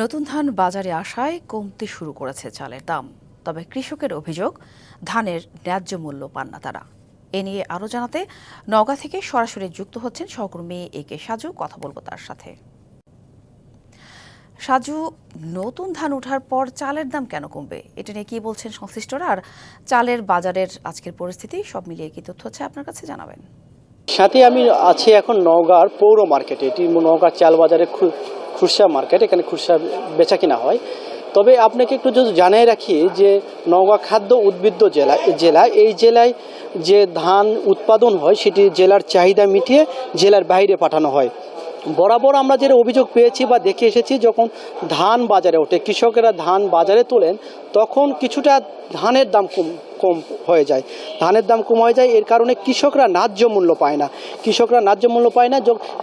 নতুন ধান বাজারে আসায় কমতে শুরু করেছে চালের দাম। তবে কৃষকের অভিযোগ, ধানের ন্যায্য মূল্য পান না তারা। এ নিয়ে আরও জানাতে নওগাঁ থেকে সরাসরি যুক্ত হচ্ছেন সহকর্মী এ কে সাজু, কথা বলব তার সাথে। সাজু, নতুন ধান ওঠার পর চালের দাম কেন কমবে? এটা নিয়ে কি বলছেন সংশ্লিষ্টরা? আর চালের বাজারের আজকের পরিস্থিতি, সব মিলিয়ে কি তথ্য হচ্ছে আপনার কাছে জানাবেন? সাথে আমি আছি এখন নওগাঁর পৌর মার্কেটে। এটি নওগাঁ চাল বাজারে খুরসা মার্কেট, এখানে খুরসা বেচা কিনা হয়। তবে আপনাকে একটু যদি জানিয়ে রাখি যে নওগাঁ খাদ্য উদ্ভিদ জেলা জেলা এই জেলায় যে ধান উৎপাদন হয়, সেটি জেলার চাহিদা মিটিয়ে জেলার বাইরে পাঠানো হয়। বরাবর আমরা যেটা অভিযোগ পেয়েছি বা দেখে এসেছি, যখন ধান বাজারে ওঠে, কৃষকেরা ধান বাজারে তোলেন, তখন কিছুটা ধানের দাম কম কম হয়ে যায়। ধানের দাম কম হয়ে যায়, এর কারণে কৃষকরা ন্যায্য মূল্য পায় না। কৃষকরা ন্যায্য মূল্য পায় না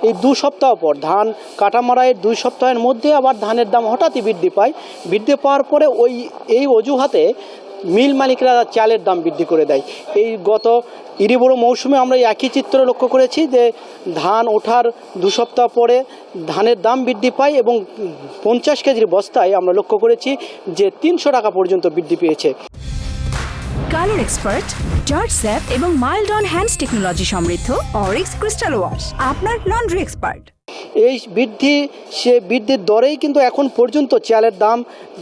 এই দু সপ্তাহ পর, ধান কাটা মারাইয়ের দুই সপ্তাহের মধ্যে আবার ধানের দাম হঠাৎই বৃদ্ধি পায়। বৃদ্ধি পাওয়ার পরে ওই, এই অজুহাতে মিল মালিকরা চালের দাম বৃদ্ধি করে দেয়। এই গত ইরিবড় মৌসুমে আমরা একই চিত্র লক্ষ্য করেছি যে ধান ওঠার দু সপ্তাহ পরে ধানের দাম বৃদ্ধি পায় এবং পঞ্চাশ কেজির বস্তায় আমরা লক্ষ্য করেছি যে তিনশো টাকা পর্যন্ত বৃদ্ধি পেয়েছে। কালার এক্সপার্ট জর্জ স্যাপ এবং মাইল্ড অন হ্যান্ডস টেকনোলজি সমৃদ্ধ অরিক্স ক্রিস্টাল ওয়াশ, আপনার লন্ড্রি এক্সপার্ট। এই বৃদ্ধি, সে বৃদ্ধির দরেই কিন্তু এখন পর্যন্ত চালের দাম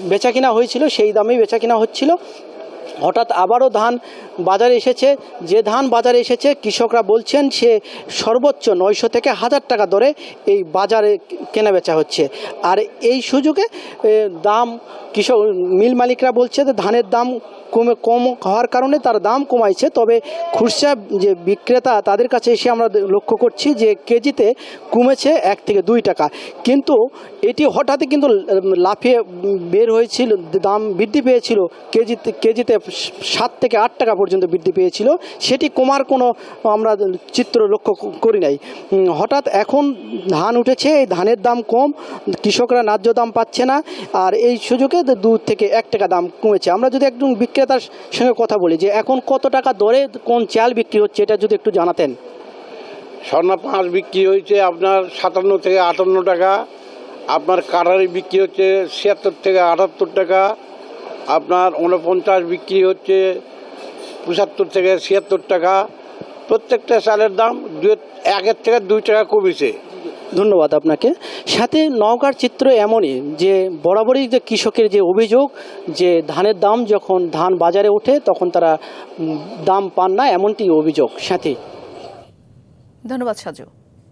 বেচা কিনা হয়েছিল, সেই দামেই বেচা কিনা হচ্ছিল। হঠাৎ আবারও ধান বাজারে এসেছে। যে ধান বাজারে এসেছে, কৃষকরা বলছেন সে সর্বোচ্চ নয়শো থেকে হাজার টাকা দরে এই বাজারে কেনা বেচা হচ্ছে। আর এই সুযোগে দাম কৃষক, মিল মালিকরা বলছে যে ধানের দাম কমে, কম হওয়ার কারণে তার দাম কমাইছে। তবে খুরসা যে বিক্রেতা, তাদের কাছে এসে আমরা লক্ষ্য করছি যে কেজিতে কমেছে এক থেকে দুই টাকা। কিন্তু এটি হঠাৎই কিন্তু লাফিয়ে বের হয়েছিল, দাম বৃদ্ধি পেয়েছিল কেজিতে কেজিতে সাত থেকে আট টাকা পর্যন্ত বৃদ্ধি পেয়েছিল। সেটি কমার কোনো আমরা চিত্র লক্ষ্য করি নাই। হঠাৎ এখন ধান উঠেছে, এই ধানের দাম কম, কৃষকরা ন্যায্য দাম পাচ্ছে না, আর এই সুযোগে দু থেকে এক টাকা দাম কমেছে। আমরা যদি একজন বিক্রেতার সঙ্গে কথা বলি যে এখন কত টাকা দরে কোন চাল বিক্রি হচ্ছে, এটা যদি একটু জানাতেন। স্বর্ণা পাঁচ বিক্রি হয়েছে আপনার সাতান্ন থেকে আটান্ন টাকা, আপনার কাটারি বিক্রি হচ্ছে ছিয়াত্তর থেকে আটাত্তর টাকা আপনার উনপঞ্চাশ বিক্রি হচ্ছে পঁচাত্তর থেকে ছিয়াত্তর টাকা। প্রত্যেকটা চালের দাম দু একের থেকে দুই টাকা কমেছে। ধন্যবাদ আপনাকে। সাথে নওগাঁর চিত্র এমনই যে বরাবরই যে কৃষকের যে অভিযোগ যে ধানের দাম যখন ধান বাজারে ওঠে তখন তারা দাম পান না এমনটি অভিযোগ। সাথে। ধন্যবাদ সাজু।